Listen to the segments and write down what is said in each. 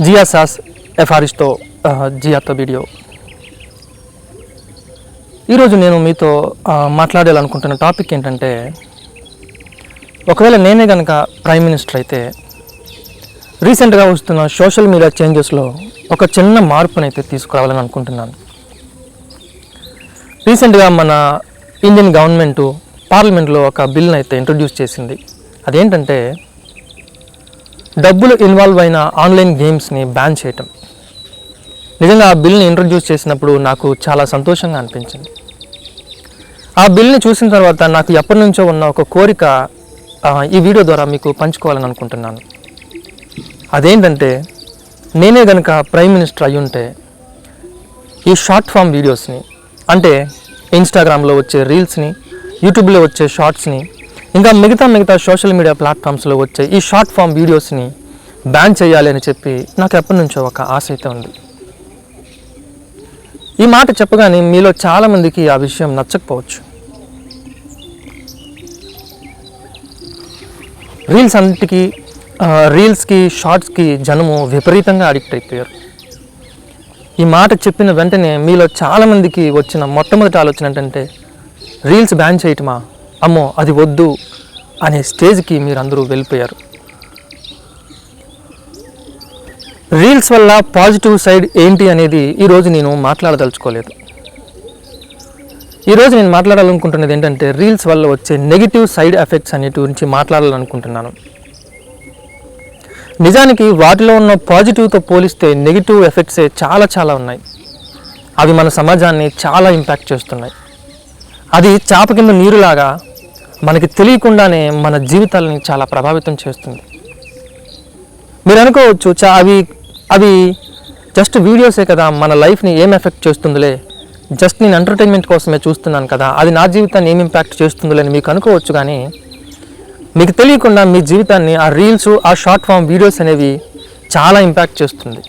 జియా సాస్ ఎఫారిస్తో జియాతో వీడియో ఈరోజు నేను మీతో uh, మాట్లాడాలనుకుంటున్న టాపిక్ ఏంటంటే ఒకవేళ నేనే కనుక ప్రైమ్ మినిస్టర్ అయితే రీసెంట్గా వస్తున్న సోషల్ మీడియా చేంజెస్లో ఒక చిన్న మార్పునైతే తీసుకురావాలని అనుకుంటున్నాను. రీసెంట్గా మన ఇండియన్ గవర్నమెంటు పార్లమెంట్లో ఒక బిల్ని అయితే ఇంట్రడ్యూస్ చేసింది. అదేంటంటే డబ్బులు ఇన్వాల్వ్ అయిన ఆన్లైన్ గేమ్స్ని బ్యాన్ చేయటం. నిజంగా ఆ బిల్ని ఇంట్రడ్యూస్ చేసినప్పుడు నాకు చాలా సంతోషంగా అనిపించింది. ఆ బిల్ని చూసిన తర్వాత నాకు ఎప్పటి నుంచో ఉన్న ఒక కోరిక ఈ వీడియో ద్వారా మీకు పంచుకోవాలని అనుకుంటున్నాను. అదేంటంటే నేనే గనక ప్రైమ్ మినిస్టర్ అయి ఉంటే ఈ షార్ట్ ఫామ్ వీడియోస్ని అంటే ఇన్స్టాగ్రామ్లో వచ్చే రీల్స్ని యూట్యూబ్లో వచ్చే షార్ట్స్ని ఇంకా మిగతా మిగతా సోషల్ మీడియా ప్లాట్ఫామ్స్లో వచ్చే ఈ షార్ట్ ఫామ్ వీడియోస్ని బ్యాన్ చేయాలి అని చెప్పి నాకు ఎప్పటి నుంచో ఒక ఆశ అయితే ఉంది. ఈ మాట చెప్పగానే మీలో చాలామందికి ఆ విషయం నచ్చకపోవచ్చు. రీల్స్ అన్నిటికీ రీల్స్కి షార్ట్స్కి జనము విపరీతంగా అడిక్ట్ అయిపోయారు. ఈ మాట చెప్పిన వెంటనే మీలో చాలామందికి వచ్చిన మొట్టమొదటి ఆలోచన ఏంటంటే రీల్స్ బ్యాన్ చేయటమా? అమ్మో అది వద్దు అనే స్టేజ్కి మీరు అందరూ వెళ్ళిపోయారు. రీల్స్ వల్ల పాజిటివ్ సైడ్ ఏంటి అనేది ఈరోజు నేను మాట్లాడదలుచుకోలేదు. ఈరోజు నేను మాట్లాడాలనుకుంటున్నది ఏంటంటే రీల్స్ వల్ల వచ్చే నెగిటివ్ సైడ్ ఎఫెక్ట్స్ అనేటి గురించి మాట్లాడాలనుకుంటున్నాను. నిజానికి వాటిలో ఉన్న పాజిటివ్తో పోలిస్తే నెగిటివ్ ఎఫెక్ట్సే చాలా చాలా ఉన్నాయి. అవి మన సమాజాన్ని చాలా ఇంపాక్ట్ చేస్తున్నాయి. అది చాప కింద నీరులాగా మనకి తెలియకుండానే మన జీవితాలని చాలా ప్రభావితం చేస్తుంది. మీరు అనుకోవచ్చు చా అవి అవి జస్ట్ వీడియోసే కదా మన లైఫ్ని ఏం ఎఫెక్ట్ చేస్తుందిలే? జస్ట్ నేను ఎంటర్టైన్మెంట్ కోసమే చూస్తున్నాను కదా అది నా జీవితాన్ని ఏం ఇంపాక్ట్ చేస్తుందిలే అని మీకు అనుకోవచ్చు కానీ మీకు తెలియకుండా మీ జీవితాన్ని ఆ రీల్స్ ఆ షార్ట్ ఫామ్ వీడియోస్ అనేవి చాలా ఇంపాక్ట్ చేస్తుంది.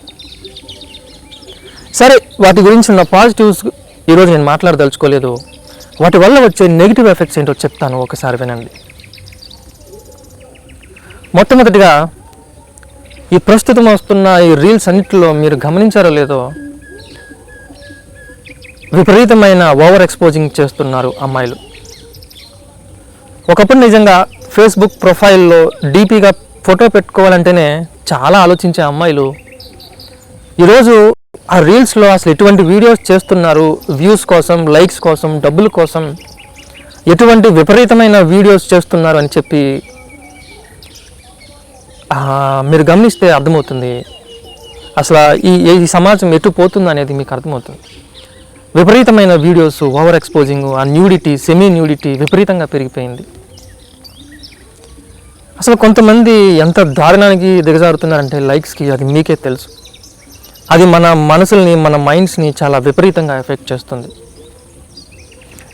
సరే వాటి గురించి ఉన్న పాజిటివ్స్ ఈరోజు నేను మాట్లాడదలుచుకోలేదు. వాటి వల్ల వచ్చే నెగిటివ్ ఎఫెక్ట్స్ ఏంటో చెప్తాను ఒకసారి వినండి. మొట్టమొదటిగా ఈ ప్రస్తుతం వస్తున్న ఈ రీల్స్ అన్నిటిలో మీరు గమనించారో లేదో విపరీతమైన ఓవర్ ఎక్స్పోజింగ్ చేస్తున్నారు అమ్మాయిలు. ఒకప్పుడు నిజంగా ఫేస్బుక్ ప్రొఫైల్లో డీపీగా ఫోటో పెట్టుకోవాలంటేనే చాలా ఆలోచించే అమ్మాయిలు ఈరోజు ఆ రీల్స్లో అసలు ఎటువంటి వీడియోస్ చేస్తున్నారు? వ్యూస్ కోసం లైక్స్ కోసం డబ్బుల కోసం ఎటువంటి విపరీతమైన వీడియోస్ చేస్తున్నారు అని చెప్పి మీరు గమనిస్తే అర్థమవుతుంది. అసలు ఈ ఈ సమాజం ఎటు పోతుంది అనేది మీకు అర్థమవుతుంది. విపరీతమైన వీడియోస్ ఓవర్ ఎక్స్పోజింగ్ ఆ న్యూడిటీ సెమీ న్యూడిటీ విపరీతంగా పెరిగిపోయింది. అసలు కొంతమంది ఎంత దారుణానికి దిగజారుతున్నారంటే లైక్స్కి అది మీకే తెలుసు. అది మన మనసుల్ని మన మైండ్స్ని చాలా విపరీతంగా ఎఫెక్ట్ చేస్తుంది.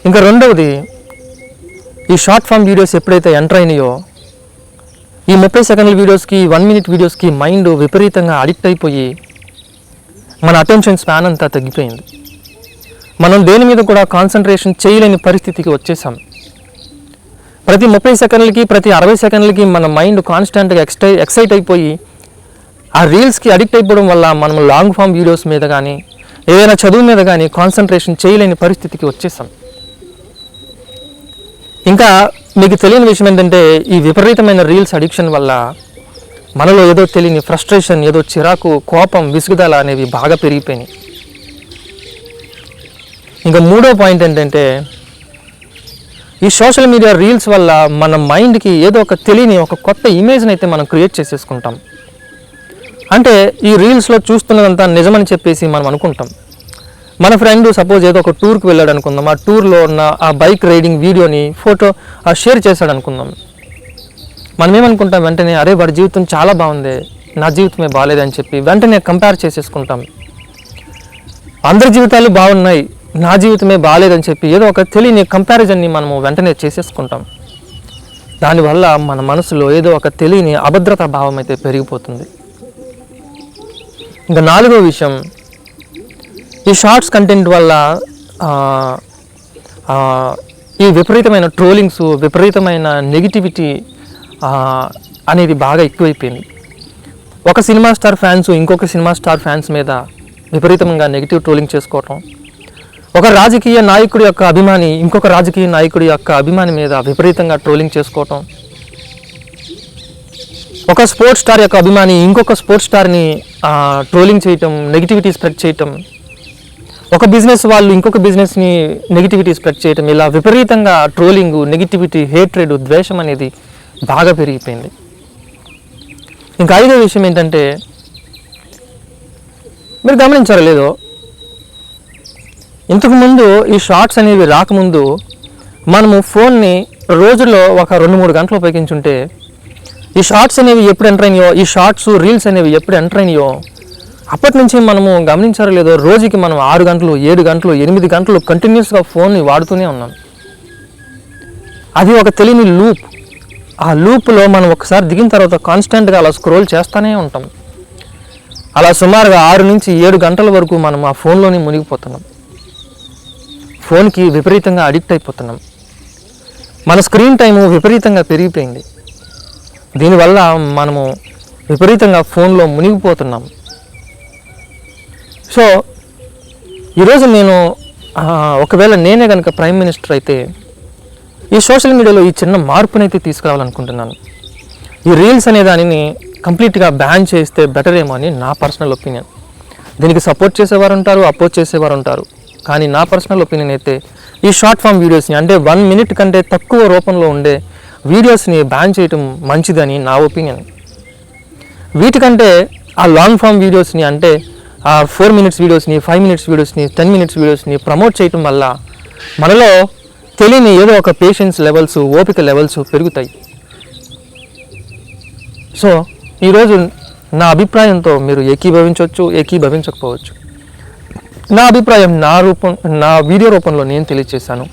ఇంకా రెండవది ఈ షార్ట్ ఫామ్ వీడియోస్ ఎప్పుడైతే ఎంటర్ అయినాయో ఈ ముప్పై సెకండ్ల వీడియోస్కి వన్ మినిట్ వీడియోస్కి మైండ్ విపరీతంగా అడిక్ట్ అయిపోయి మన అటెన్షన్ స్పాన్ అంతా తగ్గిపోయింది. మనం దేని మీద కూడా కాన్సన్ట్రేషన్ చేయలేని పరిస్థితికి వచ్చేసాం. ప్రతి ముప్పై సెకండ్లకి ప్రతి అరవై సెకండ్లకి మన మైండ్ కాన్స్టెంట్గా ఎక్స్టై ఎక్సైట్ అయిపోయి ఆ రీల్స్కి అడిక్ట్ అయిపోవడం వల్ల మనం లాంగ్ ఫామ్ వీడియోస్ మీద కానీ ఏదైనా చదువు మీద కానీ కాన్సన్ట్రేషన్ చేయలేని పరిస్థితికి వచ్చేసాం. ఇంకా మీకు తెలియని విషయం ఏంటంటే ఈ విపరీతమైన రీల్స్ అడిక్షన్ వల్ల మనలో ఏదో తెలియని ఫ్రస్ట్రేషన్ ఏదో చిరాకు కోపం విసుగుదల అనేవి బాగా పెరిగిపోయినాయి. ఇంకా మూడో పాయింట్ ఏంటంటే ఈ సోషల్ మీడియా రీల్స్ వల్ల మన మైండ్కి ఏదో ఒక తెలియని ఒక కొత్త ఇమేజ్ని అయితే మనం క్రియేట్ చేసేసుకుంటాం. అంటే ఈ రీల్స్లో చూస్తున్నదంతా నిజమని చెప్పేసి మనం అనుకుంటాం. మన ఫ్రెండ్ సపోజ్ ఏదో ఒక టూర్కి వెళ్ళాడు అనుకుందాం. ఆ టూర్లో ఉన్న ఆ బైక్ రైడింగ్ వీడియోని ఫోటో షేర్ చేశాడు అనుకుందాం. మనం ఏమనుకుంటాం వెంటనే అరే వాడి జీవితం చాలా బాగుంది నా జీవితమే బాగాలేదని చెప్పి వెంటనే కంపేర్ చేసేసుకుంటాం. అందరి జీవితాలు బాగున్నాయి నా జీవితమే బాగాలేదని చెప్పి ఏదో ఒక తెలియని కంపారిజన్ని మనము వెంటనే చేసేసుకుంటాం. దానివల్ల మన మనసులో ఏదో ఒక తెలియని అభద్రతా భావం అయితే పెరిగిపోతుంది. ఇంకా నాలుగో విషయం ఈ షార్ట్స్ కంటెంట్ వల్ల ఈ విపరీతమైన ట్రోలింగ్స్ విపరీతమైన నెగిటివిటీ అనేది బాగా ఎక్కువైపోయింది. ఒక సినిమా స్టార్ ఫ్యాన్స్ ఇంకొక సినిమా స్టార్ ఫ్యాన్స్ మీద విపరీతంగా నెగిటివ్ ట్రోలింగ్ చేసుకోవటం ఒక రాజకీయ నాయకుడి యొక్క అభిమాని ఇంకొక రాజకీయ నాయకుడి యొక్క అభిమాని మీద విపరీతంగా ట్రోలింగ్ చేసుకోవటం ఒక స్పోర్ట్స్ స్టార్ యొక్క అభిమాని ఇంకొక స్పోర్ట్స్ స్టార్ని ట్రోలింగ్ చేయటం నెగిటివిటీ స్ప్రెడ్ చేయటం ఒక బిజినెస్ వాళ్ళు ఇంకొక బిజినెస్ని నెగిటివిటీ స్ప్రెడ్ చేయటం ఇలా విపరీతంగా ట్రోలింగ్ నెగిటివిటీ హేట్రెడ్ ద్వేషం అనేది బాగా పెరిగిపోయింది. ఇంకా ఐదో విషయం ఏంటంటే మీరు గమనించారో లేదో ఇంతకుముందు ఈ షార్ట్స్ అనేవి రాకముందు మనము ఫోన్ని రోజులో ఒక రెండు మూడు గంటలు ఉపయోగించుంటే ఈ షార్ట్స్ అనేవి ఎప్పుడు ఎంటర్ అయినాయో ఈ షార్ట్స్ రీల్స్ అనేవి ఎప్పుడు ఎంటర్ అయినాయో అప్పటి నుంచి మనము గమనించారో లేదో రోజుకి మనం ఆరు గంటలు ఏడు గంటలు ఎనిమిది గంటలు కంటిన్యూస్గా ఫోన్ని వాడుతూనే ఉన్నాం. అది ఒక తెలియని లూప్ ఆ లూప్లో మనం ఒకసారి దిగిన తర్వాత కాన్స్టెంట్గా అలా స్క్రోల్ చేస్తూనే ఉంటాం. అలా సుమారుగా ఆరు నుంచి ఏడు గంటల వరకు మనం ఆ ఫోన్లోనే మునిగిపోతున్నాం. ఫోన్కి విపరీతంగా అడిక్ట్ అయిపోతున్నాం. మన స్క్రీన్ టైము విపరీతంగా పెరిగిపోయింది. దీనివల్ల మనము విపరీతంగా ఫోన్లో మునిగిపోతున్నాం. సో ఈరోజు నేను ఒకవేళ నేనే కనుక ప్రైమ్ మినిస్టర్ అయితే ఈ సోషల్ మీడియాలో ఈ చిన్న మార్పునైతే తీసుకురావాలనుకుంటున్నాను. ఈ రీల్స్ అనే దానిని కంప్లీట్గా బ్యాన్ చేస్తే బెటర్ ఏమో అని నా పర్సనల్ ఒపీనియన్. దీనికి సపోర్ట్ చేసేవారు ఉంటారు అపోజ్ చేసేవారు ఉంటారు. కానీ నా పర్సనల్ ఒపీనియన్ అయితే ఈ షార్ట్ ఫామ్ వీడియోస్ని అంటే వన్ మినిట్ కంటే తక్కువ రూపంలో ఉండే వీడియోస్ని బ్యాన్ చేయటం మంచిదని నా ఒపీనియన్ వీటికంటే ఆ లాంగ్ ఫామ్ వీడియోస్ని అంటే ఆ ఫోర్ మినిట్స్ వీడియోస్ని ఫైవ్ మినిట్స్ వీడియోస్ని టెన్ మినిట్స్ వీడియోస్ని ప్రమోట్ చేయటం వల్ల మనలో తెలియని ఏదో ఒక పేషెన్స్ లెవెల్స్ ఓపిక లెవెల్స్ పెరుగుతాయి. సో ఈరోజు నా అభిప్రాయంతో మీరు ఏకీభవించవచ్చు ఏకీభవించకపోవచ్చు. నా అభిప్రాయం నా రూపం నా వీడియో రూపంలో నేను తెలియజేశాను.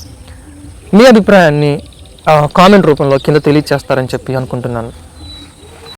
మీ అభిప్రాయాన్ని కామెంట్ రూపంలో కింద తెలియజేస్తారని చెప్పి అనుకుంటున్నాను.